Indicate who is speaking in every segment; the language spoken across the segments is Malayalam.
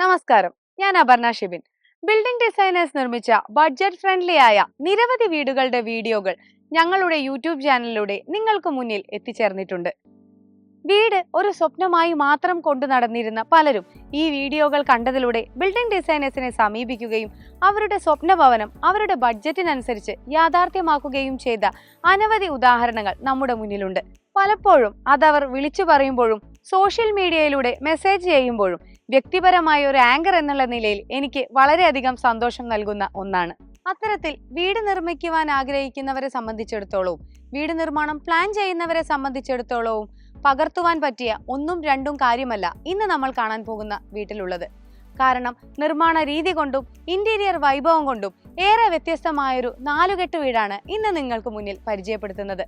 Speaker 1: നമസ്കാരം. ഞാൻ അപർണ ഷിബിൻ. ബിൽഡിംഗ് ഡിസൈനേഴ്സ് നിർമ്മിച്ച ബഡ്ജറ്റ് ഫ്രണ്ട്ലി ആയ നിരവധി വീടുകളുടെ വീഡിയോകൾ ഞങ്ങളുടെ യൂട്യൂബ് ചാനലിലൂടെ നിങ്ങൾക്ക് മുന്നിൽ എത്തിച്ചേർന്നിട്ടുണ്ട്. വീട് ഒരു സ്വപ്നമായി മാത്രം കൊണ്ടു നടന്നിരുന്ന പലരും ഈ വീഡിയോകൾ കണ്ടതിലൂടെ ബിൽഡിംഗ് ഡിസൈനേഴ്സിനെ സമീപിക്കുകയും അവരുടെ സ്വപ്ന ഭവനം അവരുടെ ബഡ്ജറ്റിനനുസരിച്ച് യാഥാർത്ഥ്യമാക്കുകയും ചെയ്ത അനവധി ഉദാഹരണങ്ങൾ നമ്മുടെ മുന്നിലുണ്ട്. പലപ്പോഴും അതവർ വിളിച്ചു പറയുമ്പോഴും സോഷ്യൽ മീഡിയയിലൂടെ മെസ്സേജ് ചെയ്യുമ്പോഴും വ്യക്തിപരമായ ഒരു ആങ്കർ എന്നുള്ള നിലയിൽ എനിക്ക് വളരെയധികം സന്തോഷം നൽകുന്ന ഒന്നാണ്. അത്തരത്തിൽ വീട് നിർമ്മിക്കുവാൻ ആഗ്രഹിക്കുന്നവരെ സംബന്ധിച്ചിടത്തോളവും വീട് നിർമ്മാണം പ്ലാൻ ചെയ്യുന്നവരെ സംബന്ധിച്ചിടത്തോളവും പകർത്തുവാൻ പറ്റിയ ഒന്നും രണ്ടും കാര്യമല്ല ഇന്ന് നമ്മൾ കാണാൻ പോകുന്ന വീട്ടിലുള്ളത്. കാരണം നിർമ്മാണ രീതി കൊണ്ടും ഇന്റീരിയർ വൈഭവം കൊണ്ടും ഏറെ വ്യത്യസ്തമായൊരു നാലുകെട്ട് വീടാണ് ഇന്ന് നിങ്ങൾക്ക് മുന്നിൽ പരിചയപ്പെടുത്തുന്നത്.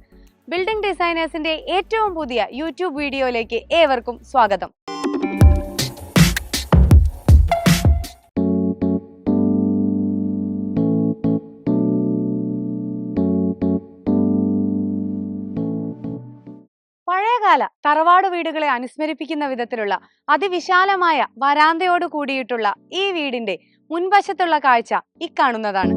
Speaker 1: ബിൽഡിംഗ് ഡിസൈനേഴ്സിന്റെ ഏറ്റവും പുതിയ യൂട്യൂബ് വീഡിയോയിലേക്ക് ഏവർക്കും സ്വാഗതം. പഴയകാല തറവാട് വീടുകളെ അനുസ്മരിപ്പിക്കുന്ന വിധത്തിലുള്ള അതിവിശാലമായ വരാന്തയോട് കൂടിയിട്ടുള്ള ഈ വീടിന്റെ മുൻവശത്തുള്ള കാഴ്ച ഇക്കാണുന്നതാണ്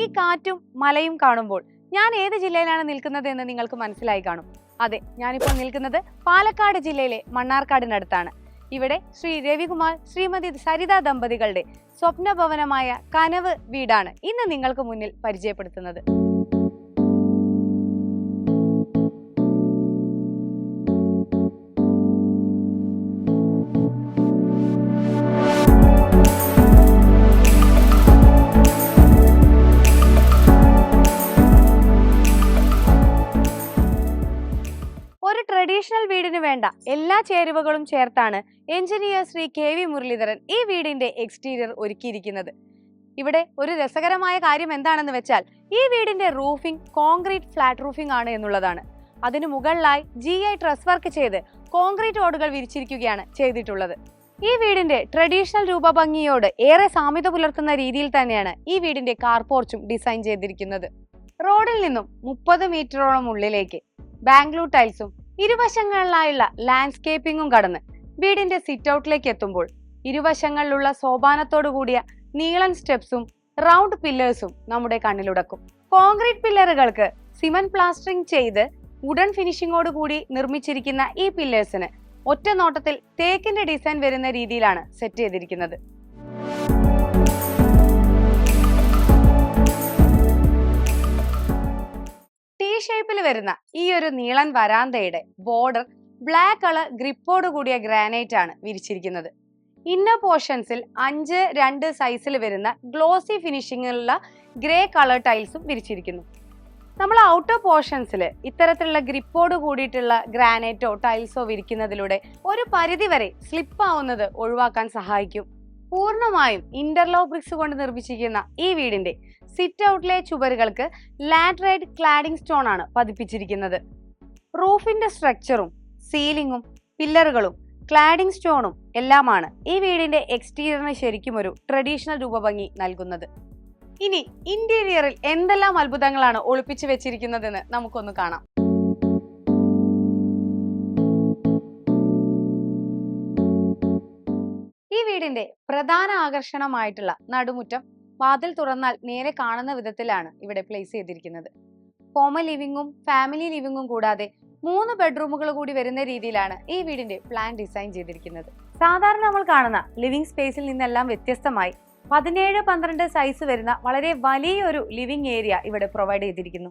Speaker 1: ഈ കാറ്റും മലയും കാണുമ്പോൾ ഞാൻ ഏത് ജില്ലയിലാണ് നിൽക്കുന്നത് എന്ന് നിങ്ങൾക്ക് മനസ്സിലായി കാണും. അതെ ഞാനിപ്പോൾ നിൽക്കുന്നത് പാലക്കാട് ജില്ലയിലെ മണ്ണാർക്കാടിനടുത്താണ്. ഇവിടെ ശ്രീ രവികുമാർ ശ്രീമതി സരിത ദമ്പതികളുടെ സ്വപ്നഭവനമായ കനവ് വീടാണ് ഇന്ന് നിങ്ങൾക്ക് മുന്നിൽ പരിചയപ്പെടുത്തുന്നത്. ഒരു ട്രഡീഷണൽ വീടിന് വേണ്ട എല്ലാ ചേരുവകളും ചേർത്താണ് engineer Shri K V Muraleedharan ഈ വീടിന്റെ എക്സ്റ്റീരിയർ ഒരുക്കിയിരിക്കുന്നത്. ഇവിടെ ഒരു രസകരമായ കാര്യം എന്താണെന്ന് വെച്ചാൽ ഈ വീടിന്റെ റൂഫിംഗ് കോൺക്രീറ്റ് ഫ്ലാറ്റ് റൂഫിംഗ് ആണ് എന്നുള്ളതാണ്. അതിനു മുകളിലായി ജി ഐ ട്രസ് വർക്ക് ചെയ്ത് കോൺക്രീറ്റ് ഓടുകൾ വിരിച്ചിരിക്കുകയാണ് ചെയ്തിട്ടുള്ളത്. ഈ വീടിന്റെ ട്രഡീഷണൽ രൂപഭംഗിയോട് ഏറെ സാമ്യത പുലർത്തുന്ന രീതിയിൽ തന്നെയാണ് ഈ വീടിന്റെ കാർ പോർച്ചും ഡിസൈൻ ചെയ്തിരിക്കുന്നത്. റോഡിൽ നിന്നും മുപ്പത് മീറ്ററോളം ഉള്ളിലേക്ക് ബാംഗ്ലൂർ ടൈൽസും ഇരുവശങ്ങളിലായുള്ള ലാൻഡ്സ്കേപ്പിംഗും കടന്ന് വീടിന്റെ സിറ്റ് ഔട്ടിലേക്ക് എത്തുമ്പോൾ ഇരുവശങ്ങളിലുള്ള സോപാനത്തോടു കൂടിയ നീളൻ സ്റ്റെപ്സും റൗണ്ട് പില്ലേഴ്സും നമ്മുടെ കണ്ണിലുടക്കും. കോൺക്രീറ്റ് പില്ലറുകൾക്ക് സിമന്റ് പ്ലാസ്റ്ററിംഗ് ചെയ്ത് ഉടൻ ഫിനിഷിങ്ങോട് കൂടി നിർമ്മിച്ചിരിക്കുന്ന ഈ പില്ലേഴ്സിന് ഒറ്റ നോട്ടത്തിൽ തേക്കിന്റെ ഡിസൈൻ വരുന്ന രീതിയിലാണ് സെറ്റ് ചെയ്തിരിക്കുന്നത്. ഷേപ്പിൽ വരുന്ന ഈ ഒരു നീളൻ വരാന്തയുടെ ബോർഡർ ബ്ലാക്ക് കളർ ഗ്രിപ്പോട് കൂടിയ ഗ്രാനൈറ്റ് ആണ് വിരിച്ചിരിക്കുന്നത്. ഇന്നർ പോർഷൻസിൽ അഞ്ച് രണ്ട് സൈസിൽ വരുന്ന ഗ്ലോസി ഫിനിഷിങ്ങിലുള്ള ഗ്രേ കളർ ടൈൽസും വിരിച്ചിരിക്കുന്നു. നമ്മൾ ഔട്ടർ പോർഷൻസിൽ ഇത്തരത്തിലുള്ള ഗ്രിപ്പോട് കൂടിയിട്ടുള്ള ഗ്രാനൈറ്റോ ടൈൽസോ വിരിക്കുന്നതിലൂടെ ഒരു പരിധി വരെ സ്ലിപ്പ് ആവുന്നത് ഒഴിവാക്കാൻ സഹായിക്കും. പൂർണമായും ഇന്റർലോക്ക് ബ്രിക്സ് കൊണ്ട് നിർമ്മിച്ചിരിക്കുന്ന ഈ വീടിന്റെ സിറ്റ് ഔട്ടിലെ ചുവരുകൾക്ക് ലാറ്ററൈറ്റ് ക്ലാഡിംഗ് സ്റ്റോൺ ആണ് പതിപ്പിച്ചിരിക്കുന്നത്. റൂഫിന്റെ സ്ട്രക്ചറും സീലിംഗും പില്ലറുകളും ക്ലാഡിംഗ് സ്റ്റോണും എല്ലാമാണ് ഈ വീടിന്റെ എക്സ്റ്റീരിയറിന് ശരിക്കും ഒരു ട്രഡീഷണൽ രൂപഭംഗി നൽകുന്നത്. ഇനി ഇന്റീരിയറിൽ എന്തെല്ലാം അത്ഭുതങ്ങളാണ് ഒളിപ്പിച്ചു വെച്ചിരിക്കുന്നതെന്ന് നമുക്കൊന്ന് കാണാം. ഈ വീടിന്റെ പ്രധാന ആകർഷണമായിട്ടുള്ള നടുമുറ്റം വാതിൽ തുറന്നാൽ നേരെ കാണുന്ന വിധത്തിലാണ് ഇവിടെ പ്ലേസ് ചെയ്തിരിക്കുന്നത്. ഫോമൽ ലിവിങ്ങും ഫാമിലി ലിവിങ്ങും കൂടാതെ മൂന്ന് ബെഡ്റൂമുകൾ കൂടി വരുന്ന രീതിയിലാണ് ഈ വീടിന്റെ പ്ലാൻ ഡിസൈൻ ചെയ്തിരിക്കുന്നത്. സാധാരണ നമ്മൾ കാണുന്ന ലിവിംഗ് സ്പേസിൽ നിന്നെല്ലാം വ്യത്യസ്തമായി പതിനേഴ് പന്ത്രണ്ട് സൈസ് വരുന്ന വളരെ വലിയൊരു ലിവിംഗ് ഏരിയ ഇവിടെ പ്രൊവൈഡ് ചെയ്തിരിക്കുന്നു.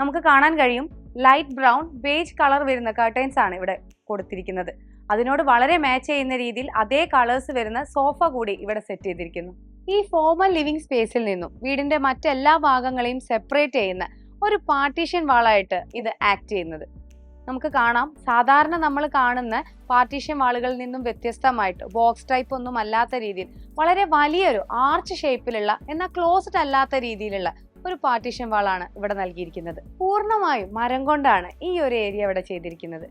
Speaker 1: നമുക്ക് കാണാൻ കഴിയും ലൈറ്റ് ബ്രൗൺ ബേജ് കളർ വരുന്ന കർട്ടൈൻസ് ആണ് ഇവിടെ കൊടുത്തിരിക്കുന്നത്. അതിനോട് വളരെ മാച്ച് ചെയ്യുന്ന രീതിയിൽ അതേ കളേഴ്സ് വരുന്ന സോഫ കൂടി ഇവിടെ സെറ്റ് ചെയ്തിരിക്കുന്നു. ഈ ഫോമൽ ലിവിംഗ് സ്പേസിൽ നിന്നും വീടിന്റെ മറ്റെല്ലാ ഭാഗങ്ങളെയും സെപ്പറേറ്റ് ചെയ്യുന്ന ഒരു പാർട്ടീഷൻ വാളായിട്ട് ഇത് ആക്ട് ചെയ്യുന്നത്. നമുക്ക് കാണാം. സാധാരണ നമ്മൾ കാണുന്ന പാർട്ടീഷൻ വാളുകളിൽ നിന്നും വ്യത്യസ്തമായിട്ട് ബോക്സ് ടൈപ്പ് ഒന്നും അല്ലാത്ത രീതിയിൽ വളരെ വലിയൊരു ആർച്ച് ഷേപ്പിലുള്ള എന്നാൽ ക്ലോസ്ഡ് അല്ലാത്ത രീതിയിലുള്ള ഒരു പാർട്ടീഷൻ വാളാണ് ഇവിടെ നൽകിയിരിക്കുന്നത്. പൂർണമായും മരം കൊണ്ടാണ് ഈ ഒരു ഏരിയ ഇവിടെ ചെയ്തിരിക്കുന്നത്.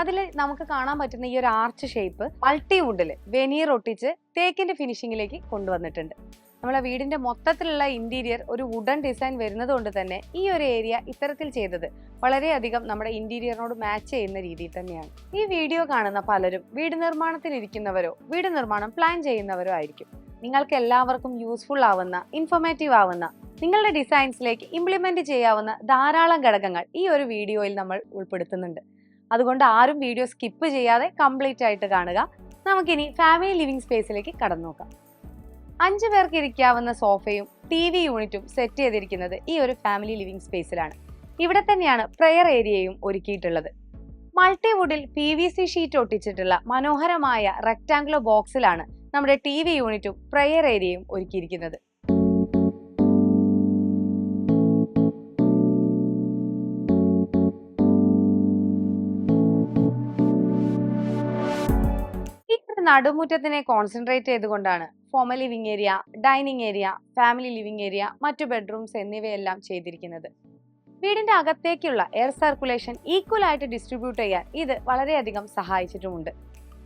Speaker 1: അതിൽ നമുക്ക് കാണാൻ പറ്റുന്ന ഈ ഒരു ആർച്ച് ഷേപ്പ് മൾട്ടി വുഡിൽ വെനീർ ഒട്ടിച്ച് തേക്കിന്റെ ഫിനിഷിങ്ങിലേക്ക് കൊണ്ടുവന്നിട്ടുണ്ട്. നമ്മളെ വീടിന്റെ മൊത്തത്തിലുള്ള ഇന്റീരിയർ ഒരു വുഡൻ ഡിസൈൻ വരുന്നത് കൊണ്ട് തന്നെ ഈ ഒരു ഏരിയ ഇത്തരത്തിൽ ചെയ്തത് വളരെയധികം നമ്മുടെ ഇന്റീരിയറിനോട് മാച്ച് ചെയ്യുന്ന രീതിയിൽ തന്നെയാണ്. ഈ വീഡിയോ കാണുന്ന പലരും വീട് നിർമ്മാണത്തിൽ ഇരിക്കുന്നവരോ വീട് നിർമ്മാണം പ്ലാൻ ചെയ്യുന്നവരോ ആയിരിക്കും. നിങ്ങൾക്ക് എല്ലാവർക്കും യൂസ്ഫുൾ ആവുന്ന ഇൻഫോർമേറ്റീവ് ആവുന്ന നിങ്ങളുടെ ഡിസൈൻസിലേക്ക് ഇംപ്ലിമെന്റ് ചെയ്യാവുന്ന ധാരാളം ഘടകങ്ങൾ ഈ ഒരു വീഡിയോയിൽ നമ്മൾ ഉൾപ്പെടുത്തുന്നുണ്ട്. അതുകൊണ്ട് ആരും വീഡിയോ സ്കിപ്പ് ചെയ്യാതെ കംപ്ലീറ്റ് ആയിട്ട് കാണുക. നമുക്കിനി ഫാമിലി ലിവിംഗ് സ്പേസിലേക്ക് കടന്നു നോക്കാം അഞ്ചു പേർക്ക് ഇരിക്കാവുന്ന സോഫയും ടി വി യൂണിറ്റും സെറ്റ് ചെയ്തിരിക്കുന്നത് ഈ ഒരു ഫാമിലി ലിവിംഗ് സ്പേസിലാണ് ഇവിടെ തന്നെയാണ് പ്രെയർ ഏരിയയും ഒരുക്കിയിട്ടുള്ളത്. മൾട്ടിവുഡിൽ പി വി സി ഷീറ്റ് ഒട്ടിച്ചിട്ടുള്ള മനോഹരമായ റെക്റ്റാംഗുലർ ബോക്സിലാണ് നമ്മുടെ ടി വി യൂണിറ്റും പ്രെയർ ഏരിയയും ഒരുക്കിയിരിക്കുന്നത്. നടുമുറ്റത്തിനെ കോൺസെൻട്രേറ്റ് ചെയ്തുകൊണ്ടാണ്. Formal living area dining area family living area മറ്റു ബെഡ്റൂംസ് എന്നിവയെല്ലാം ചെയ്തിരിക്കുന്നത്. വീടിന്റെ അകത്തേക്കുള്ള എയർ സർക്കുലേഷൻ ഈക്വൽ ആയിട്ട് ഡിസ്ട്രിബ്യൂട്ട് ചെയ്യാൻ ഇത് വളരെയധികം സഹായിച്ചിട്ടുമുണ്ട്.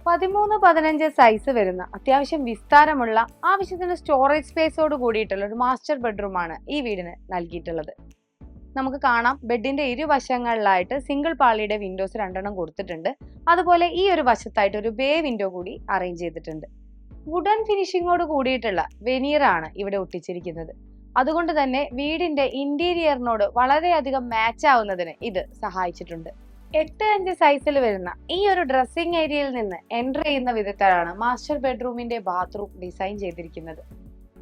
Speaker 1: പതിമൂന്ന് പതിനഞ്ച് സൈസ് വരുന്ന അത്യാവശ്യം വിസ്താരമുള്ള ആവശ്യത്തിന് സ്റ്റോറേജ് സ്പേസോട് കൂടിയിട്ടുള്ള ഒരു മാസ്റ്റർ ബെഡ്റൂമാണ് ഈ വീടിന് നൽകിയിട്ടുള്ളത്. നമുക്ക് കാണാം. ബെഡിന്റെ ഇരുവശങ്ങളിലായിട്ട് സിംഗിൾ പാളിയുടെ വിൻഡോസ് രണ്ടെണ്ണം കൊടുത്തിട്ടുണ്ട്. അതുപോലെ ഈ ഒരു വശത്തായിട്ട് ഒരു ബേ വിൻഡോ കൂടി അറേഞ്ച് ചെയ്തിട്ടുണ്ട്. വുഡൻ ഫിനിഷിങ്ങോട് കൂടിയിട്ടുള്ള വെനീർ ആണ് ഇവിടെ ഒട്ടിച്ചിരിക്കുന്നത്. അതുകൊണ്ട് തന്നെ വീടിന്റെ ഇന്റീരിയറിനോട് വളരെയധികം മാച്ച് ആവുന്നതിന് ഇത് സഹായിച്ചിട്ടുണ്ട്. എട്ട് അഞ്ച് സൈസിൽ വരുന്ന ഈ ഒരു ഡ്രസ്സിംഗ് ഏരിയയിൽ നിന്ന് എന്റർ ചെയ്യുന്ന വിധത്തിലാണ് മാസ്റ്റർ ബെഡ്റൂമിന്റെ ബാത്റൂം ഡിസൈൻ ചെയ്തിരിക്കുന്നത്.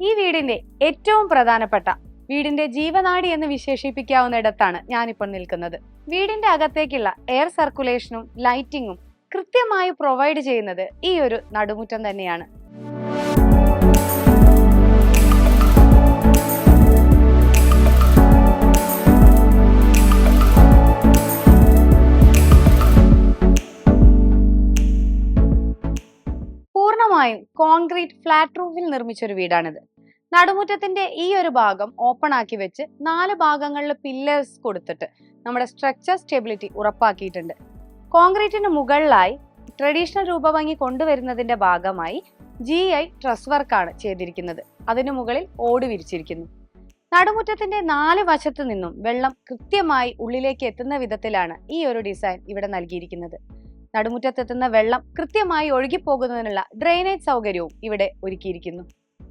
Speaker 1: ഈ വീടിന്റെ ഏറ്റവും പ്രധാനപ്പെട്ട വീടിന്റെ ജീവനാടി എന്ന് വിശേഷിപ്പിക്കാവുന്ന ഇടത്താണ് ഞാനിപ്പോൾ നിൽക്കുന്നത്. വീടിന്റെ അകത്തേക്കുള്ള എയർ സർക്കുലേഷനും ലൈറ്റിങ്ങും കൃത്യമായി പ്രൊവൈഡ് ചെയ്യുന്നത് ഈ ഒരു നടുമുറ്റം തന്നെയാണ്. പൂർണമായും കോൺക്രീറ്റ് ഫ്ലാറ്റ് റൂഫിൽ നിർമ്മിച്ച ഒരു വീടാണിത്. നടുമുറ്റത്തിന്റെ ഈ ഒരു ഭാഗം ഓപ്പൺ ആക്കി വെച്ച് നാല് ഭാഗങ്ങളിൽ പില്ലേഴ്സ് കൊടുത്തിട്ട് നമ്മുടെ സ്ട്രക്ചർ സ്റ്റെബിലിറ്റി ഉറപ്പാക്കിയിട്ടുണ്ട്. കോൺക്രീറ്റിന് മുകളിലായി ട്രഡീഷണൽ രൂപഭംഗി കൊണ്ടുവരുന്നതിന്റെ ഭാഗമായി ജി ഐ ട്രസ് വർക്കാണ് ചെയ്തിരിക്കുന്നത്. അതിനു മുകളിൽ ഓട് വിരിച്ചിരിക്കുന്നു. നടുമുറ്റത്തിന്റെ നാല് വശത്തു നിന്നും വെള്ളം കൃത്യമായി ഉള്ളിലേക്ക് എത്തുന്ന വിധത്തിലാണ് ഈ ഒരു ഡിസൈൻ ഇവിടെ നൽകിയിരിക്കുന്നത്. നടുമുറ്റത്തെത്തുന്ന വെള്ളം കൃത്യമായി ഒഴുകിപ്പോകുന്നതിനുള്ള ഡ്രെയിനേജ് സൗകര്യവും ഇവിടെ ഒരുക്കിയിരിക്കുന്നു.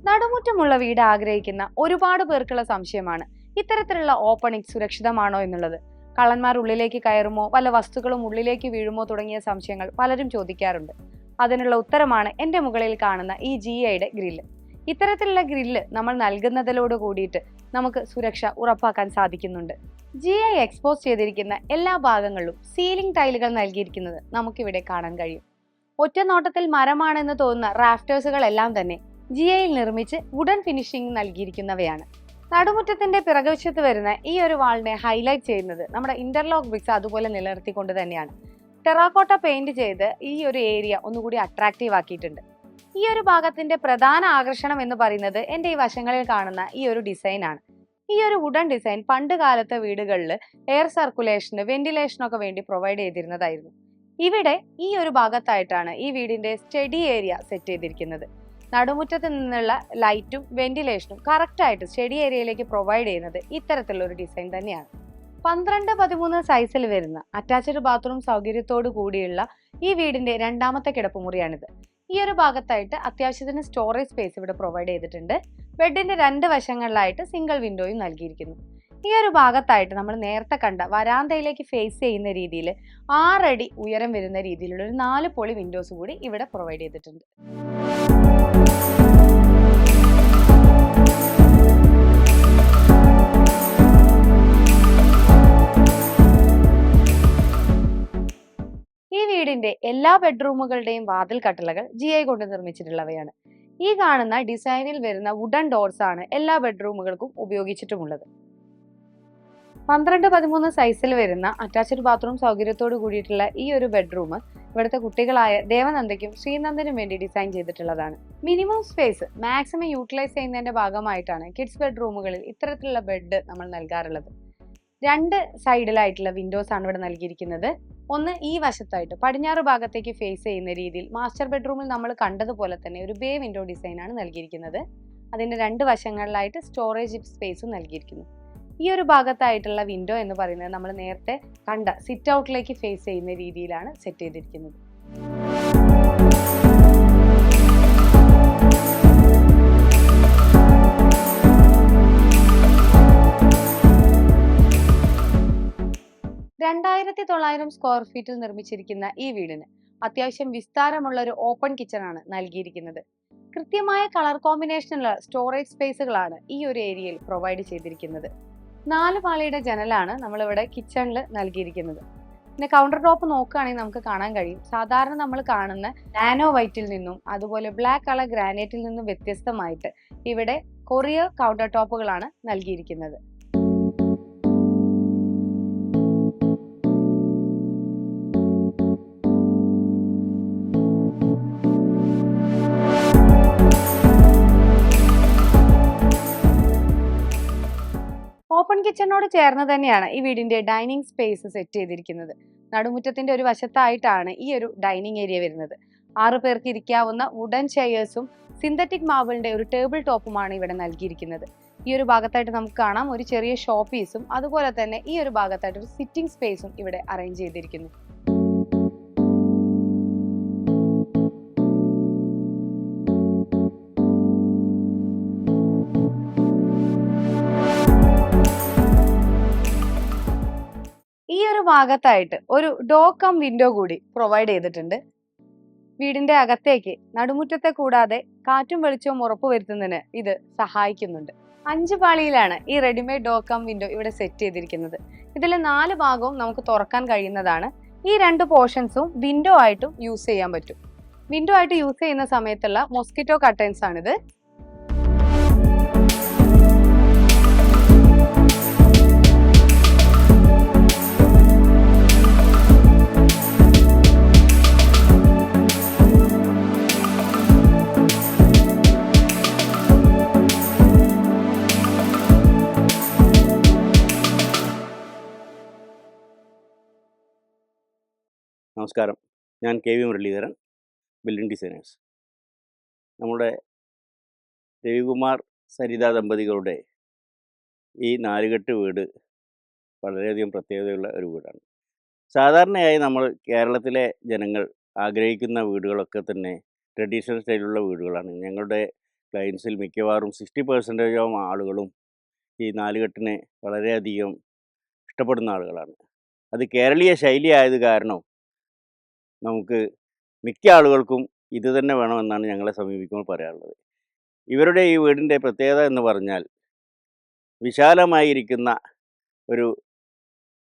Speaker 1: നടുമുറ്റമുള്ള വീട് ആഗ്രഹിക്കുന്ന ഒരുപാട് പേർക്കുള്ള സംശയമാണ്. ഇത്തരത്തിലുള്ള ഓപ്പണിംഗ് സുരക്ഷിതമാണോ എന്നുള്ളത്. കള്ളന്മാർ ഉള്ളിലേക്ക് കയറുമോ പല വസ്തുക്കളും ഉള്ളിലേക്ക് വീഴുമോ തുടങ്ങിയ സംശയങ്ങൾ പലരും ചോദിക്കാറുണ്ട്. അതിനുള്ള ഉത്തരമാണ് എന്റെ മുകളിൽ കാണുന്ന ഈ ജി ഐയുടെ ഗ്രില്ല്. ഇത്തരത്തിലുള്ള ഗ്രില്ല് നമ്മൾ നൽകുന്നതിലോട് കൂടിയിട്ട് നമുക്ക് സുരക്ഷ ഉറപ്പാക്കാൻ സാധിക്കുന്നുണ്ട്. ജി ഐ എക്സ്പോസ് ചെയ്തിരിക്കുന്ന എല്ലാ ഭാഗങ്ങളിലും സീലിംഗ് ടൈലുകൾ നൽകിയിരിക്കുന്നത് നമുക്കിവിടെ കാണാൻ കഴിയും. ഒറ്റ നോട്ടത്തിൽ മരമാണെന്ന് തോന്നുന്ന റാഫ്റ്റേഴ്സുകളെല്ലാം തന്നെ ജി ഐയിൽ നിർമ്മിച്ച് വുഡൻ ഫിനിഷിംഗ് നൽകിയിരിക്കുന്നവയാണ്. നടുമുറ്റത്തിന്റെ പിറകുവശത്ത് വരുന്ന ഈ ഒരു വാളിനെ ഹൈലൈറ്റ് ചെയ്യുന്നത് നമ്മുടെ ഇന്റർലോക്ക് ബ്രിക്സ് അതുപോലെ നിലനിർത്തിക്കൊണ്ട് തന്നെയാണ്. ടെറാക്കോട്ട പെയിന്റ് ചെയ്ത് ഈ ഒരു ഏരിയ ഒന്നുകൂടി അട്രാക്റ്റീവ് ആക്കിയിട്ടുണ്ട്. ഈ ഒരു ഭാഗത്തിന്റെ പ്രധാന ആകർഷണം എന്ന് പറയുന്നത് എന്റെ ഈ വശങ്ങളിൽ കാണുന്ന ഈ ഒരു ഡിസൈൻ ആണ്. ഈ ഒരു വുഡൻ ഡിസൈൻ പണ്ട് കാലത്തെ വീടുകളിൽ എയർ സർക്കുലേഷന് വെന്റിലേഷനൊക്കെ വേണ്ടി പ്രൊവൈഡ് ചെയ്തിരുന്നതായിരുന്നു. ഇവിടെ ഈ ഒരു ഭാഗത്തായിട്ടാണ് ഈ വീടിന്റെ സ്റ്റഡി ഏരിയ സെറ്റ് ചെയ്തിരിക്കുന്നത്. നടുമുറ്റത്ത് നിന്നുള്ള ലൈറ്റും വെന്റിലേഷനും കറക്റ്റായിട്ട് ചെടി ഏരിയയിലേക്ക് പ്രൊവൈഡ് ചെയ്യുന്നത് ഇത്തരത്തിലുള്ള ഒരു ഡിസൈൻ തന്നെയാണ്. പന്ത്രണ്ട് പതിമൂന്ന് സൈസിൽ വരുന്ന അറ്റാച്ച്ഡ് ബാത്റൂം സൗകര്യത്തോടു കൂടിയുള്ള ഈ വീടിന്റെ രണ്ടാമത്തെ കിടപ്പുമുറിയാണിത് ഈ ഒരു ഭാഗത്തായിട്ട് അത്യാവശ്യത്തിന് സ്റ്റോറേജ് സ്പേസ് ഇവിടെ പ്രൊവൈഡ് ചെയ്തിട്ടുണ്ട്. ബെഡിന്റെ രണ്ട് വശങ്ങളിലായിട്ട് സിംഗിൾ വിൻഡോയും നൽകിയിരിക്കുന്നു. ഈ ഒരു ഭാഗത്തായിട്ട് നമ്മൾ നേരത്തെ കണ്ട വരാന്തയിലേക്ക് ഫേസ് ചെയ്യുന്ന രീതിയിൽ ആറടി ഉയരം വരുന്ന രീതിയിലുള്ള ഒരു നാല് പൊളി വിൻഡോസ് കൂടി ഇവിടെ പ്രൊവൈഡ് ചെയ്തിട്ടുണ്ട്. വീടിന്റെ എല്ലാ ബെഡ്റൂമുകളുടെയും വാതിൽ കട്ടളകൾ ജി ഐ കൊണ്ട് നിർമ്മിച്ചിട്ടുള്ളവയാണ്. ഈ കാണുന്ന ഡിസൈനിൽ വരുന്ന വുഡൻ ഡോർസ് ആണ് എല്ലാ ബെഡ്റൂമുകൾക്കും ഉപയോഗിച്ചിട്ടുമുള്ളത്. പന്ത്രണ്ട് പതിമൂന്ന് സൈസിൽ വരുന്ന അറ്റാച്ച്ഡ് ബാത്റൂം സൗകര്യത്തോട് കൂടിയിട്ടുള്ള ഈ ഒരു ബെഡ്റൂം ഇവിടുത്തെ കുട്ടികളായ ദേവനന്ദയ്ക്കും ശ്രീനന്ദനും വേണ്ടി ഡിസൈൻ ചെയ്തിട്ടുള്ളതാണ്. മിനിമം സ്പേസ് മാക്സിമം യൂട്ടിലൈസ് ചെയ്യുന്നതിന്റെ ഭാഗമായിട്ടാണ് കിഡ്സ് ബെഡ്റൂമുകളിൽ ഇത്തരത്തിലുള്ള ബെഡ് നമ്മൾ നൽകാറുള്ളത്. രണ്ട് സൈഡിലായിട്ടുള്ള വിൻഡോസ് ആണ് ഇവിടെ നൽകിയിരിക്കുന്നത്. ഒന്ന് ഈ വശത്തായിട്ട് പടിഞ്ഞാറ് ഭാഗത്തേക്ക് ഫേസ് ചെയ്യുന്ന രീതിയിൽ മാസ്റ്റർ ബെഡ്റൂമിൽ നമ്മൾ കണ്ടതുപോലെ തന്നെ ഒരു ബേ വിൻഡോ ഡിസൈനാണ് നൽകിയിരിക്കുന്നത്. അതിന്റെ രണ്ട് വശങ്ങളിലായിട്ട് സ്റ്റോറേജ് സ്പേസും നൽകിയിരിക്കുന്നു. ഈ ഒരു ഭാഗത്തായിട്ടുള്ള വിൻഡോ എന്ന് പറയുന്നത് നമ്മൾ നേരത്തെ കണ്ട സിറ്റ് ഔട്ടിലേക്ക് ഫേസ് ചെയ്യുന്ന രീതിയിലാണ് സെറ്റ് ചെയ്തിരിക്കുന്നത്. രണ്ടായിരത്തി തൊള്ളായിരം സ്ക്വയർ ഫീറ്റിൽ നിർമ്മിച്ചിരിക്കുന്ന ഈ വീടിന് അത്യാവശ്യം വിസ്താരമുള്ള ഒരു ഓപ്പൺ കിച്ചൺ ആണ് നൽകിയിരിക്കുന്നത്. കൃത്യമായ കളർ കോമ്പിനേഷനുള്ള സ്റ്റോറേജ് സ്പേസുകളാണ് ഈ ഒരു ഏരിയയിൽ പ്രൊവൈഡ് ചെയ്തിരിക്കുന്നത്. നാല് പാളിയുടെ ജനലാണ് നമ്മളിവിടെ കിച്ചണിൽ നൽകിയിരിക്കുന്നത്. പിന്നെ കൗണ്ടർ ടോപ്പ് നോക്കുകയാണെങ്കിൽ നമുക്ക് കാണാൻ കഴിയും. സാധാരണ നമ്മൾ കാണുന്ന നാനോ വൈറ്റിൽ നിന്നും അതുപോലെ ബ്ലാക്ക് കളർ ഗ്രാനൈറ്റിൽ നിന്നും വ്യത്യസ്തമായിട്ട് ഇവിടെ കൊറിയർ കൗണ്ടർ ടോപ്പുകളാണ് നൽകിയിരിക്കുന്നത്. കിച്ചണിനോട് ചേർന്ന് തന്നെയാണ് ഈ വീടിന്റെ ഡൈനിങ് സ്പേസ് സെറ്റ് ചെയ്തിരിക്കുന്നത്. നടുമുറ്റത്തിന്റെ ഒരു വശത്തായിട്ടാണ് ഈ ഒരു ഡൈനിങ് ഏരിയ വരുന്നത്. ആറു പേർക്ക് ഇരിക്കാവുന്ന വുഡൻ ചെയേഴ്സും സിന്തറ്റിക് മാർബിളിന്റെ ഒരു ടേബിൾ ടോപ്പുമാണ് ഇവിടെ നൽകിയിരിക്കുന്നത്. ഈ ഒരു ഭാഗത്തായിട്ട് നമുക്ക് കാണാം ഒരു ചെറിയ ഷോപ്പീസും അതുപോലെ തന്നെ ഈ ഒരു ഭാഗത്തായിട്ട് ഒരു സിറ്റിംഗ് സ്പേസും ഇവിടെ അറേഞ്ച് ചെയ്തിരിക്കുന്നു. ഭാഗത്തായിട്ട് ഒരു ഡോക്കം വിൻഡോ കൂടി പ്രൊവൈഡ് ചെയ്തിട്ടുണ്ട്. വീടിന്റെ അകത്തേക്ക് നടുമുറ്റത്തെ കൂടാതെ കാറ്റും വെളിച്ചവും ഉറപ്പുവരുത്തുന്നതിന് ഇത് സഹായിക്കുന്നുണ്ട്. അഞ്ച് പാളിയിലാണ് ഈ റെഡിമെയ്ഡ് ഡോക്കം വിൻഡോ ഇവിടെ സെറ്റ് ചെയ്തിരിക്കുന്നത്. ഇതിൽ നാല് ഭാഗവും നമുക്ക് തുറക്കാൻ കഴിയുന്നതാണ്. ഈ രണ്ട് പോർഷൻസും വിൻഡോ ആയിട്ടും യൂസ് ചെയ്യാൻ പറ്റും. വിൻഡോ ആയിട്ട് യൂസ് ചെയ്യുന്ന സമയത്തുള്ള മൊസ്കിറ്റോ കട്ടൻസ് ആണിത്.
Speaker 2: നമസ്കാരം. ഞാൻ K V Muraleedharan building designers നമ്മുടെ രവികുമാർ സരിത ദമ്പതികളുടെ ഈ നാലുകെട്ട് വീട് വളരെയധികം പ്രത്യേകതയുള്ള ഒരു വീടാണ്. സാധാരണയായി നമ്മൾ കേരളത്തിലെ ജനങ്ങൾ ആഗ്രഹിക്കുന്ന വീടുകളൊക്കെ തന്നെ ട്രഡീഷണൽ സ്റ്റൈലുള്ള വീടുകളാണ്. ഞങ്ങളുടെ ക്ലയൻസിൽ മിക്കവാറും സിക്സ്റ്റി പെർസെന്റേജോളം ആളുകളും ഈ നാലുകെട്ടിനെ വളരെയധികം ഇഷ്ടപ്പെടുന്ന ആളുകളാണ്. അത് കേരളീയ ശൈലി ആയത് കാരണം നമുക്ക് മിക്ക ആളുകൾക്കും ഇത് തന്നെ വേണമെന്നാണ് ഞങ്ങളെ സമീപിക്കുമ്പോൾ പറയാറുള്ളത്. ഇവരുടെ ഈ വീടിന്റെ പ്രത്യേകത എന്ന് പറഞ്ഞാൽ വിശാലമായിരിക്കുന്ന ഒരു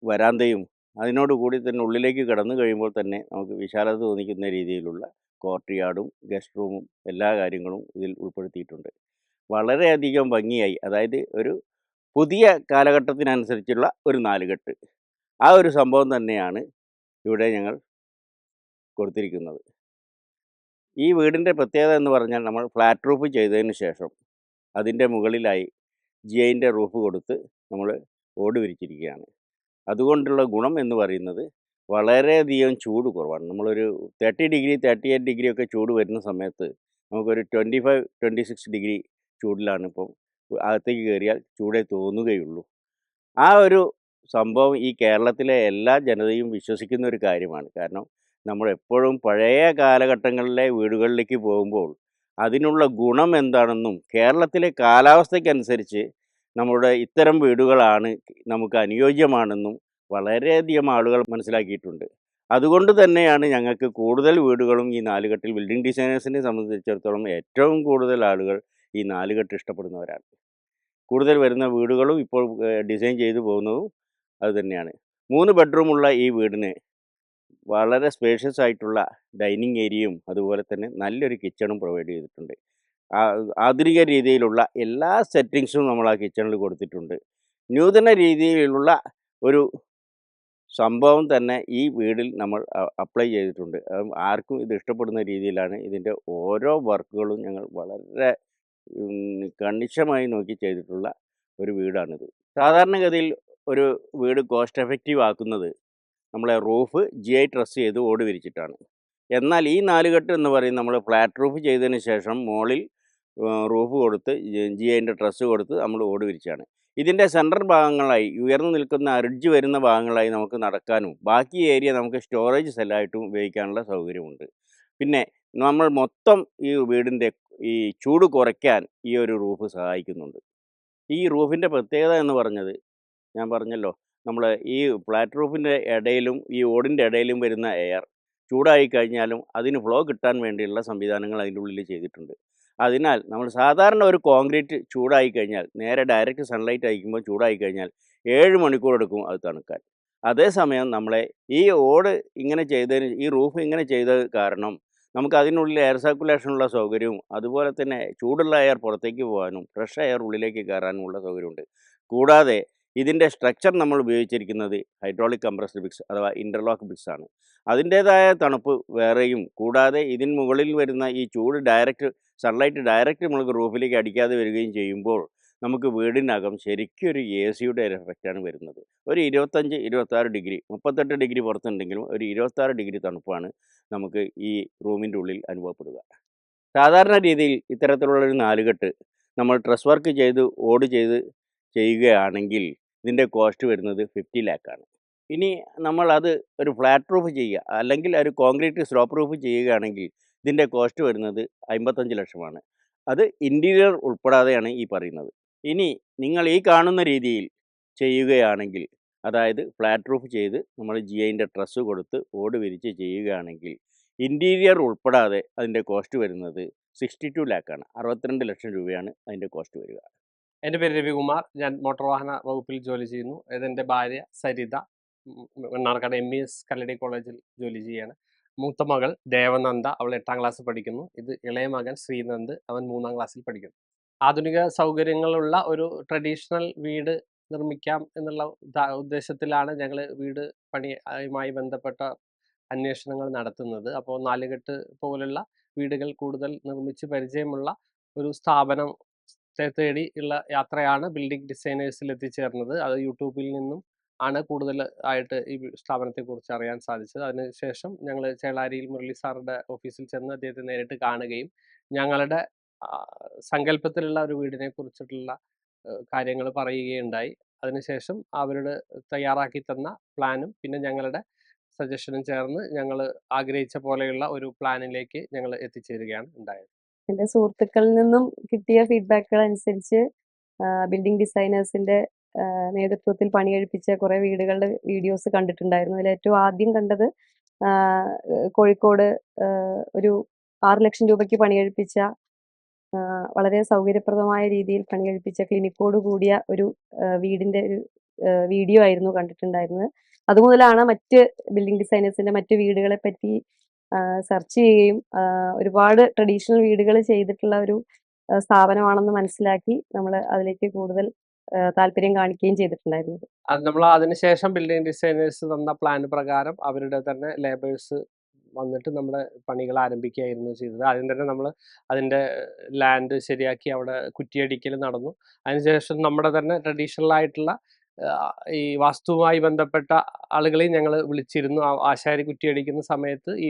Speaker 2: വരാന്തയും അതിനോട് കൂടി തന്നെ ഉള്ളിലേക്ക് കടന്നു കഴിയുമ്പോൾ തന്നെ നമുക്ക് വിശാലത തോന്നിക്കുന്ന രീതിയിലുള്ള കോർട്ട് യാർഡും ഗസ്റ്റ് റൂമും എല്ലാ കാര്യങ്ങളും ഇതിൽ ഉൾപ്പെടുത്തിയിട്ടുണ്ട്. വളരെയധികം ഭംഗിയായി അതായത് ഒരു പുതിയ കാലഘട്ടത്തിനനുസരിച്ചുള്ള ഒരു നാലുകെട്ട്. ആ ഒരു സംഭവം തന്നെയാണ് ഇവിടെ ഞങ്ങൾ കൊടുത്തിരിക്കുന്നത്. ഈ വീടിന്റെ പ്രത്യേകത എന്ന് പറഞ്ഞാൽ നമ്മൾ ഫ്ലാറ്റ് റൂഫ് ചെയ്തതിന് ശേഷം അതിന്റെ മുകളിലായി ജി ഐന്റെ റൂഫ് കൊടുത്ത് നമ്മൾ ഓട് വിരിച്ചിരിക്കുകയാണ്. അതുകൊണ്ടുള്ള ഗുണം എന്ന് പറയുന്നത് വളരെയധികം ചൂട് കുറവാണ്. നമ്മളൊരു thirty degree thirty eight degree ഒക്കെ ചൂട് വരുന്ന സമയത്ത് നമുക്കൊരു twenty five twenty six degree ചൂടിലാണ് ഇപ്പം അകത്തേക്ക് കയറിയാൽ ചൂടേ തോന്നുകയുള്ളൂ. ആ ഒരു സംഭവം ഈ കേരളത്തിലെ എല്ലാ ജനതയും വിശ്വസിക്കുന്ന ഒരു കാര്യമാണ്. കാരണം നമ്മൾ എപ്പോഴും പഴയ കാലഘട്ടങ്ങളിലെ വീടുകളിലേക്ക് പോകുമ്പോൾ അതിനുള്ള ഗുണം എന്താണെന്നും കേരളത്തിലെ കാലാവസ്ഥയ്ക്കനുസരിച്ച് നമ്മുടെ ഇത്തരം വീടുകളാണ് നമുക്ക് അനുയോജ്യമാണെന്നും വളരെയധികം ആളുകൾ മനസ്സിലാക്കിയിട്ടുണ്ട്. അതുകൊണ്ട് തന്നെയാണ് ഞങ്ങൾക്ക് കൂടുതൽ വീടുകളും ഈ നാലുകെട്ടിൽ ബിൽഡിംഗ് ഡിസൈനേഴ്സിനെ സംബന്ധിച്ചിടത്തോളം ഏറ്റവും കൂടുതൽ ആളുകൾ ഈ നാലുകെട്ട് ഇഷ്ടപ്പെടുന്നവരാണ്. കൂടുതൽ വരുന്ന വീടുകളും ഇപ്പോൾ ഡിസൈൻ ചെയ്തു പോകുന്നതും അതുതന്നെയാണ് മൂന്ന് ബെഡ്റൂമുള്ള ഈ വീടിന് വളരെ സ്പേഷ്യസ് ആയിട്ടുള്ള ഡൈനിങ് ഏരിയയും അതുപോലെ തന്നെ നല്ലൊരു കിച്ചണും പ്രൊവൈഡ് ചെയ്തിട്ടുണ്ട്. ആധുനിക രീതിയിലുള്ള എല്ലാ സെറ്റിങ്സും നമ്മൾ ആ കിച്ചണിൽ കൊടുത്തിട്ടുണ്ട്. നൂതന രീതിയിലുള്ള ഒരു സംഭവം തന്നെ ഈ വീടിൽ നമ്മൾ അപ്ലൈ ചെയ്തിട്ടുണ്ട്. ആർക്കും ഇത് ഇഷ്ടപ്പെടുന്ന രീതിയിലാണ് ഇതിന്റെ ഓരോ വർക്കുകളും ഞങ്ങൾ വളരെ കണിശമായി നോക്കി ചെയ്തിട്ടുള്ള ഒരു വീടാണിത്. സാധാരണഗതിയിൽ ഒരു വീട് കോസ്റ്റ് എഫക്റ്റീവ് ആക്കുന്നത് നമ്മളെ റൂഫ് ജി ഐ ട്രസ് ചെയ്ത് ഓട് വിരിച്ചിട്ടാണ്. എന്നാൽ ഈ നാലുകെട്ട് എന്ന് പറയുന്നത് നമ്മൾ ഫ്ലാറ്റ് റൂഫ് ചെയ്തതിന് ശേഷം മോളിൽ റൂഫ് കൊടുത്ത് ജി ഐന്റെ ട്രസ് കൊടുത്ത് നമ്മൾ ഓട് വിരിച്ചാണ്. ഇതിന്റെ സെൻട്രൽ ഭാഗങ്ങളായി ഉയർന്നു നിൽക്കുന്ന അരിഡ്ജ് വരുന്ന ഭാഗങ്ങളായി നമുക്ക് നടക്കാനും ബാക്കി ഏരിയ നമുക്ക് സ്റ്റോറേജ് സെല്ലായിട്ടും ഉപയോഗിക്കാനുള്ള സൗകര്യമുണ്ട്. പിന്നെ നമ്മൾ മൊത്തം ഈ വീടിന്റെ ഈ ചൂട് കുറയ്ക്കാൻ ഈ ഒരു റൂഫ് സഹായിക്കുന്നുണ്ട്. ഈ റൂഫിന്റെ പ്രത്യേകത എന്ന് പറഞ്ഞത് ഞാൻ പറഞ്ഞല്ലോ നമ്മൾ ഈ ഫ്ലാറ്റ് റൂഫിന്റെ ഇടയിലും ഈ ഓടിന്റെ ഇടയിലും വരുന്ന എയർ ചൂടായി കഴിഞ്ഞാലും അതിന് ഫ്ലോ കിട്ടാൻ വേണ്ടിയുള്ള സംവിധാനങ്ങൾ അതിന്റെ ഉള്ളിൽ ചെയ്തിട്ടുണ്ട്. അതിനാൽ നമ്മൾ സാധാരണ ഒരു കോൺക്രീറ്റ് ചൂടായി കഴിഞ്ഞാൽ നേരെ ഡയറക്റ്റ് സൺലൈറ്റ് അയക്കുമ്പോൾ ചൂടായി കഴിഞ്ഞാൽ ഏഴ് മണിക്കൂർ എടുക്കും അത് തണുക്കാൻ. അതേസമയം നമ്മളെ ഈ ഓട് ഇങ്ങനെ ചെയ്തതിന് ഈ റൂഫ് ഇങ്ങനെ ചെയ്തത് കാരണം നമുക്ക് അതിനുള്ളിൽ എയർ സർക്കുലേഷനുള്ള സൗകര്യവും അതുപോലെ തന്നെ ചൂടുള്ള എയർ പുറത്തേക്ക് പോകാനും ഫ്രഷ് എയർ ഉള്ളിലേക്ക് കയറാനുമുള്ള സൗകര്യമുണ്ട്. കൂടാതെ ഇതിന്റെ സ്ട്രക്ചർ നമ്മൾ ഉപയോഗിച്ചിരിക്കുന്നത് ഹൈഡ്രോളിക് കംപ്രസ്ഡ് ബിക്സ് അഥവാ ഇന്റർലോക്ക് ബിക്സ് ആണ്. അതിന്റേതായ തണുപ്പ് വേറെയും കൂടാതെ ഇതിന് മുകളിൽ വരുന്ന ഈ ചൂട് ഡയറക്റ്റ് സൺലൈറ്റ് ഡയറക്റ്റ് നമ്മൾക്ക് റൂഫിലേക്ക് അടിക്കാതെ വരികയും ചെയ്യുമ്പോൾ നമുക്ക് വീടിനകം ശരിക്കും ഒരു എ സിയുടെ ഒരു എഫക്റ്റാണ് വരുന്നത്. ഒരു ഇരുപത്തഞ്ച് ഇരുപത്താറ് ഡിഗ്രി മുപ്പത്തെട്ട് ഡിഗ്രി പുറത്തുണ്ടെങ്കിലും ഒരു ഇരുപത്താറ് ഡിഗ്രി തണുപ്പാണ് നമുക്ക് ഈ റൂമിന്റെ ഉള്ളിൽ അനുഭവപ്പെടുക. സാധാരണ രീതിയിൽ ഇത്തരത്തിലുള്ളൊരു നാലുകെട്ട് നമ്മൾ ഡ്രസ് വർക്ക് ചെയ്ത് ഓട് ചെയ്ത് ചെയ്യുകയാണെങ്കിൽ ഇതിന്റെ കോസ്റ്റ് വരുന്നത് ഫിഫ്റ്റി ലാക്കാണ്. ഇനി നമ്മൾ അത് ഒരു ഫ്ലാറ്റ് റൂഫ് ചെയ്യുക അല്ലെങ്കിൽ ഒരു കോൺക്രീറ്റ് സ്ലോപ്പ് റൂഫ് ചെയ്യുകയാണെങ്കിൽ ഇതിന്റെ കോസ്റ്റ് വരുന്നത് അമ്പത്തഞ്ച് ലക്ഷമാണ്. അത് ഇന്റീരിയർ ഉൾപ്പെടാതെയാണ് ഈ പറയുന്നത്. ഇനി നിങ്ങൾ ഈ കാണുന്ന രീതിയിൽ ചെയ്യുകയാണെങ്കിൽ അതായത് ഫ്ലാറ്റ് റൂഫ് ചെയ്ത് നമ്മൾ ജി ഐന്റെ ട്രസ് കൊടുത്ത് ഓട് വിരിച്ച് ചെയ്യുകയാണെങ്കിൽ ഇന്റീരിയർ ഉൾപ്പെടാതെ അതിന്റെ കോസ്റ്റ് വരുന്നത് സിക്സ്റ്റി ടു ലാക്കാണ്. അറുപത്തിരണ്ട് ലക്ഷം രൂപയാണ് അതിന്റെ കോസ്റ്റ് വരിക.
Speaker 3: എന്റെ പേര് രവികുമാർ. ഞാൻ മോട്ടോർ വാഹന വകുപ്പിൽ ജോലി ചെയ്യുന്നു. ഇതെന്റെ ഭാര്യ Saritha. Mannarkkad M E S Kalladi കോളേജിൽ ജോലി ചെയ്യാണ്. മൂത്ത മകൾ ദേവനന്ദ. അവൾ എട്ടാം ക്ലാസ്സിൽ പഠിക്കുന്നു. ഇത് ഇളയ മകൻ ശ്രീനന്ദ്. അവൻ മൂന്നാം ക്ലാസ്സിൽ പഠിക്കുന്നു. ആധുനിക സൗകര്യങ്ങളുള്ള ഒരു ട്രഡീഷണൽ വീട് നിർമ്മിക്കാം എന്നുള്ള ഉദ്ദേശത്തിലാണ് ഞങ്ങൾ വീട് പണിയുമായി ബന്ധപ്പെട്ട അന്വേഷണങ്ങൾ നടത്തുന്നത്. അപ്പോൾ നാലുകെട്ട് പോലുള്ള വീടുകൾ കൂടുതൽ നിർമ്മിച്ച് പരിചയമുള്ള ഒരു സ്ഥാപനം തേടി ഉള്ള യാത്രയാണ് ബിൽഡിംഗ് ഡിസൈനേഴ്സിൽ എത്തിച്ചേർന്നത്. അത് യൂട്യൂബിൽ നിന്നും ആണ് കൂടുതൽ ആയിട്ട് ഈ സ്ഥാപനത്തെ സ്ഥാപനത്തെക്കുറിച്ച് അറിയാൻ സാധിച്ചത്. അതിനുശേഷം ഞങ്ങൾ ചേളാരിയിൽ മുരളി സാറിന്റെ ഓഫീസിൽ ചെന്ന് അദ്ദേഹത്തെ നേരിട്ട് കാണുകയും ഞങ്ങളുടെ സങ്കല്പത്തിലുള്ള ഒരു വീടിനെ കുറിച്ചിട്ടുള്ള കാര്യങ്ങൾ പറയുകയുണ്ടായി. അതിനുശേഷം അവരുടെ തയ്യാറാക്കി തന്ന പ്ലാനും പിന്നെ ഞങ്ങളുടെ സജഷനും ചേർന്ന് ഞങ്ങൾ ആഗ്രഹിച്ച പോലെയുള്ള ഒരു പ്ലാനിലേക്ക് ഞങ്ങൾ എത്തിച്ചേരുകയാണ് ഉണ്ടായത്.
Speaker 4: എന്റെ സുഹൃത്തുക്കളിൽ നിന്നും കിട്ടിയ ഫീഡ്ബാക്കുകൾ അനുസരിച്ച് ബിൽഡിംഗ് ഡിസൈനേഴ്സിന്റെ നേതൃത്വത്തിൽ പണികഴിപ്പിച്ച കുറേ വീടുകളുടെ വീഡിയോസ് കണ്ടിട്ടുണ്ടായിരുന്നു. അതിൽ ഏറ്റവും ആദ്യം കണ്ടത് കോഴിക്കോട് ഒരു ആറ് ലക്ഷം രൂപയ്ക്ക് പണി കഴിപ്പിച്ച വളരെ സൗകര്യപ്രദമായ രീതിയിൽ പണികഴിപ്പിച്ച ക്ലിനിക്കോട് കൂടിയ ഒരു വീടിന്റെ ഒരു വീഡിയോ ആയിരുന്നു കണ്ടിട്ടുണ്ടായിരുന്നത്. അതുമുതലാണ് മറ്റ് ബിൽഡിംഗ് ഡിസൈനേഴ്സിന്റെ മറ്റ് വീടുകളെ പറ്റി സെർച്ച് ചെയ്യുകയും ഒരുപാട് ട്രഡീഷണൽ വീടുകൾ ചെയ്തിട്ടുള്ള ഒരു സ്ഥാപനമാണെന്ന് മനസ്സിലാക്കി നമ്മൾ അതിലേക്ക് കൂടുതൽ താല്പര്യം കാണിക്കുകയും ചെയ്തിട്ടുണ്ടായിരുന്നത്
Speaker 3: അത് നമ്മൾ അതിനുശേഷം ബിൽഡിംഗ് ഡിസൈനേഴ്സ് തന്ന പ്ലാൻ പ്രകാരം അവരുടെ തന്നെ ലേബേഴ്സ് വന്നിട്ട് നമ്മുടെ പണികൾ ആരംഭിക്കുകയായിരുന്നു ചെയ്തത്. ആദ്യം തന്നെ നമ്മൾ അതിന്റെ ലാൻഡ് ശരിയാക്കി അവിടെ കുറ്റിയടിക്കൽ നടന്നു. അതിനുശേഷം നമ്മുടെ തന്നെ ട്രഡീഷണൽ ആയിട്ടുള്ള ഈ വാസ്തുവുമായി ബന്ധപ്പെട്ട ആളുകളെയും ഞങ്ങൾ വിളിച്ചിരുന്നു. ആശാരി കുറ്റിയടിക്കുന്ന സമയത്ത് ഈ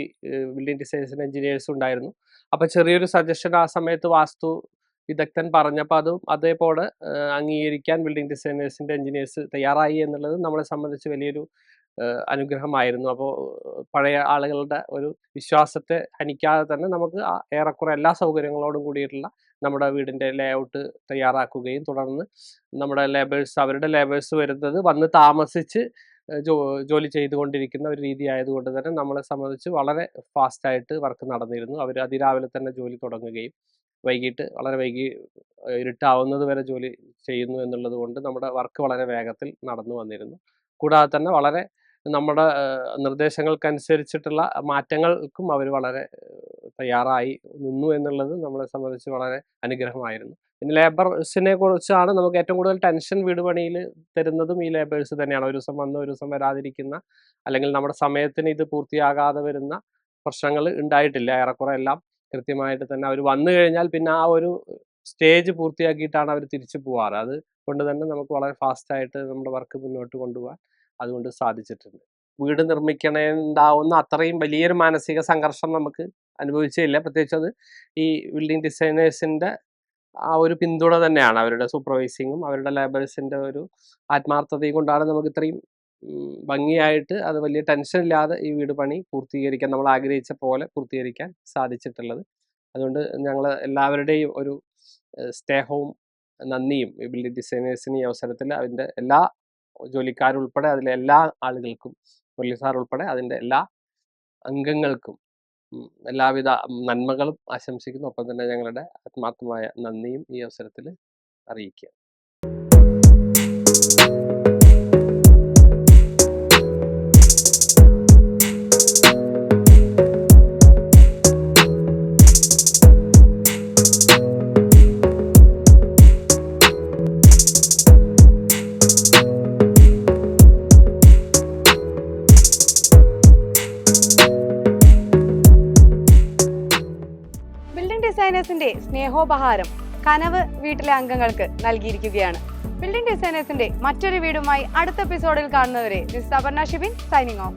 Speaker 3: ബിൽഡിംഗ് ഡിസൈൻസ് എഞ്ചിനീയേഴ്സ് ഉണ്ടായിരുന്നു. അപ്പോൾ ചെറിയൊരു സജഷൻ ആ സമയത്ത് വാസ്തു വിദഗ്ധൻ പറഞ്ഞപ്പോൾ അതും അതേപോലെ അംഗീകരിക്കാൻ ബിൽഡിംഗ് ഡിസൈനേഴ്സിന്റെ എഞ്ചിനീയേഴ്സ് തയ്യാറായി എന്നുള്ളത് നമ്മളെ സംബന്ധിച്ച് വലിയൊരു അനുഗ്രഹമായിരുന്നു. അപ്പോൾ പഴയ ആളുകളുടെ ഒരു വിശ്വാസത്തെ ഹനിക്കാതെ തന്നെ നമുക്ക് ഏറെക്കുറെ എല്ലാ സൗകര്യങ്ങളോടും കൂടിയിട്ടുള്ള നമ്മുടെ വീടിന്റെ ലേഔട്ട് തയ്യാറാക്കുകയും തുടർന്ന് നമ്മുടെ ലേബേഴ്സ് അവരുടെ ലേബേഴ്സ് വരുന്നത് വന്ന് താമസിച്ച് ജോ ജോലി ചെയ്തുകൊണ്ടിരിക്കുന്ന ഒരു രീതി ആയതുകൊണ്ട് തന്നെ നമ്മളെ സംബന്ധിച്ച് വളരെ ഫാസ്റ്റായിട്ട് വർക്ക് നടന്നിരുന്നു. അവർ അതിരാവിലെ തന്നെ ജോലി തുടങ്ങുകയും വൈകിട്ട് വളരെ വൈകി ഇരുട്ടാവുന്നത് വരെ ജോലി ചെയ്യുന്നു എന്നുള്ളത് കൊണ്ട് നമ്മുടെ വർക്ക് വളരെ വേഗത്തിൽ നടന്നു വന്നിരുന്നു. കൂടാതെ തന്നെ വളരെ നമ്മുടെ നിർദ്ദേശങ്ങൾക്കനുസരിച്ചിട്ടുള്ള മാറ്റങ്ങൾക്കും അവർ വളരെ തയ്യാറായി നിന്നു എന്നുള്ളത് നമ്മളെ സംബന്ധിച്ച് വളരെ അനുഗ്രഹമായിരുന്നു. പിന്നെ ലേബേഴ്സിനെ കുറിച്ചാണ് നമുക്ക് ഏറ്റവും കൂടുതൽ ടെൻഷൻ വീട് പണിയിൽ തരുന്നതും ഈ ലേബേഴ്സ് തന്നെയാണ്. ഒരു ദിവസം വന്ന് ഒരു ദിവസം വരാതിരിക്കുന്ന അല്ലെങ്കിൽ നമ്മുടെ സമയത്തിന് ഇത് പൂർത്തിയാകാതെ വരുന്ന പ്രശ്നങ്ങൾ ഉണ്ടായിട്ടില്ല. ഏറെക്കുറെ എല്ലാം കൃത്യമായിട്ട് തന്നെ അവർ വന്നു കഴിഞ്ഞാൽ പിന്നെ ആ ഒരു സ്റ്റേജ് പൂർത്തിയാക്കിയിട്ടാണ് അവർ തിരിച്ചു പോവാറ്. അത് കൊണ്ട് തന്നെ നമുക്ക് വളരെ ഫാസ്റ്റായിട്ട് നമ്മുടെ വർക്ക് മുന്നോട്ട് കൊണ്ടുപോകാൻ അതുകൊണ്ട് സാധിച്ചിട്ടുണ്ട്. വീട് നിർമ്മിക്കണേണ്ടാവുന്ന അത്രയും വലിയൊരു മാനസിക സംഘർഷം നമുക്ക് അനുഭവിച്ചില്ല പ്രത്യേകിച്ച് അത് ഈ ബിൽഡിംഗ് ഡിസൈനേഴ്സിന്റെ ആ ഒരു പിന്തുണ തന്നെയാണ്. അവരുടെ സൂപ്പർവൈസിങ്ങും അവരുടെ ലേബേഴ്സിന്റെ ഒരു ആത്മാർത്ഥതയും കൊണ്ടാണ് നമുക്ക് ഇത്രയും ഭംഗിയായിട്ട് അത് വലിയ ടെൻഷൻ ഇല്ലാതെ ഈ വീട് പണി പൂർത്തീകരിക്കാൻ നമ്മൾ ആഗ്രഹിച്ച പോലെ പൂർത്തീകരിക്കാൻ സാധിച്ചിട്ടുള്ളത്. അതുകൊണ്ട് ഞങ്ങൾ എല്ലാവരുടെയും ഒരു സ്നേഹവും നന്ദിയും ഈ ബിൽഡിംഗ് ഡിസൈനേഴ്സിന് ഈ അവസരത്തിൽ അതിന്റെ എല്ലാ ജോലിക്കാരുൾപ്പെടെ അതിലെ എല്ലാ ആളുകൾക്കും പോലീസുകാർ ഉൾപ്പെടെ അതിന്റെ എല്ലാ അംഗങ്ങൾക്കും എല്ലാവിധ നന്മകളും ആശംസിക്കുന്നു. ഒപ്പം തന്നെ ഞങ്ങളുടെ ആത്മാർത്ഥമായ നന്ദിയും ഈ അവസരത്തിൽ അറിയിക്കുക
Speaker 1: സ്നേഹോപഹാരം കനവ് വീട്ടിലെ അംഗങ്ങൾക്ക് നൽകിയിരിക്കുകയാണ്. ബിൽഡിംഗ് ഡിസൈനേഴ്സിന്റെ മറ്റൊരു വീടുമായി അടുത്ത എപ്പിസോഡിൽ കാണുന്നവരെ this Aparna Shibin signing off